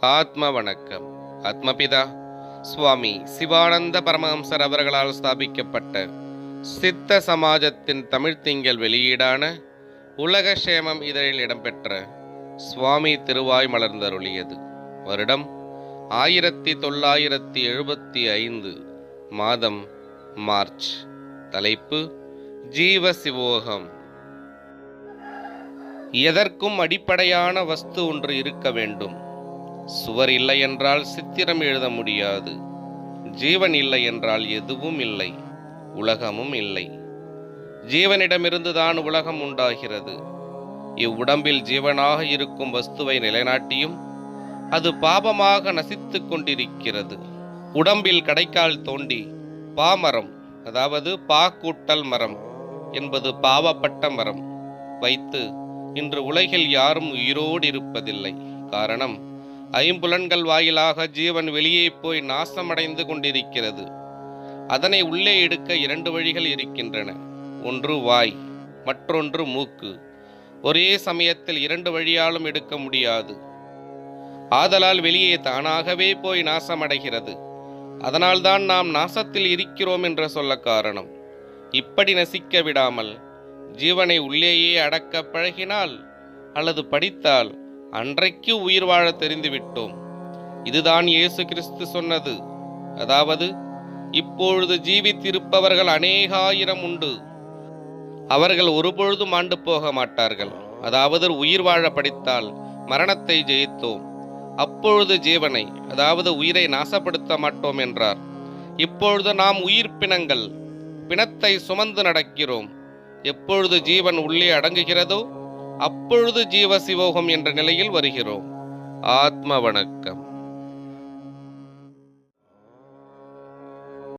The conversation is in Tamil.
ஆத்ம வணக்கம் ஆத்மபிதா சுவாமி சிவானந்த பரமஹம்சர் அவர்களால் ஸ்தாபிக்கப்பட்ட சித்த சமாஜத்தின் தமிழ் திங்கள் வெளியீடான உலக சேமம் இதழில் இடம்பெற்ற சுவாமி திருவாய் மலர்ந்தருளியது. வருடம் ஆயிரத்தி தொள்ளாயிரத்தி எழுபத்தி ஐந்து மாதம் மார்ச். தலைப்பு ஜீவ சிவோகம் எதற்கும் அடிப்படையான வஸ்து ஒன்று இருக்க வேண்டும். சுவர் இல்லை என்றால் சித்திரம் எழுத முடியாது. ஜீவன் இல்லை என்றால் எதுவும் இல்லை உலகமும் இல்லை. ஜீவனிடமிருந்துதான் உலகம் உண்டாகிறது. இவ்வுடம்பில் ஜீவனாக இருக்கும் வஸ்துவை நிலைநாட்டியும் அது பாபமாக நசித்து கொண்டிருக்கிறது. உடம்பில் கடைக்கால் தோண்டி பாமரம் அதாவது பாக்கூட்டல் மரம் என்பது பாவப்பட்ட மரம் வைத்து இன்று உலகில் யாரும் உயிரோடு இருப்பதில்லை. காரணம் ஐம்புலன்கள் வாயிலாக ஜீவன் வெளியே போய் நாசமடைந்து கொண்டிருக்கிறது. அதனை உள்ளே எடுக்க இரண்டு வழிகள் இருக்கின்றன. ஒன்று வாய் மற்றொன்று மூக்கு. ஒரே சமயத்தில் இரண்டு வழியாலும் எடுக்க முடியாது. ஆதலால் வெளியே தானாகவே போய் நாசமடைகிறது. அதனால்தான் நாம் நாசத்தில் இருக்கிறோம் என்று சொல்ல காரணம். இப்படி நசிக்க விடாமல் ஜீவனை உள்ளேயே அடக்க பழகினால் அல்லது படித்தால் அன்றைக்கு உயிர் வாழ தெரிந்துவிட்டோம். இதுதான் இயேசு கிறிஸ்து சொன்னது. அதாவது இப்பொழுது ஜீவித்திருப்பவர்கள் அநேகாயிரம் உண்டு. அவர்கள் ஒருபொழுதும் ஆண்டு போக மாட்டார்கள். அதாவது உயிர் வாழ படித்தால் மரணத்தை ஜெயித்தோம். அப்பொழுது ஜீவனை அதாவது உயிரை நாசப்படுத்த மாட்டோம் என்றார். இப்பொழுது நாம் உயிர் பிணங்கள் பிணத்தை சுமந்து நடக்கிறோம். எப்பொழுது ஜீவன் உள்ளே அடங்குகிறதோ அப்பொழுது ஜீவ சிவோகம் என்ற நிலையில் வருகிறோம். ஆத்ம வணக்கம்.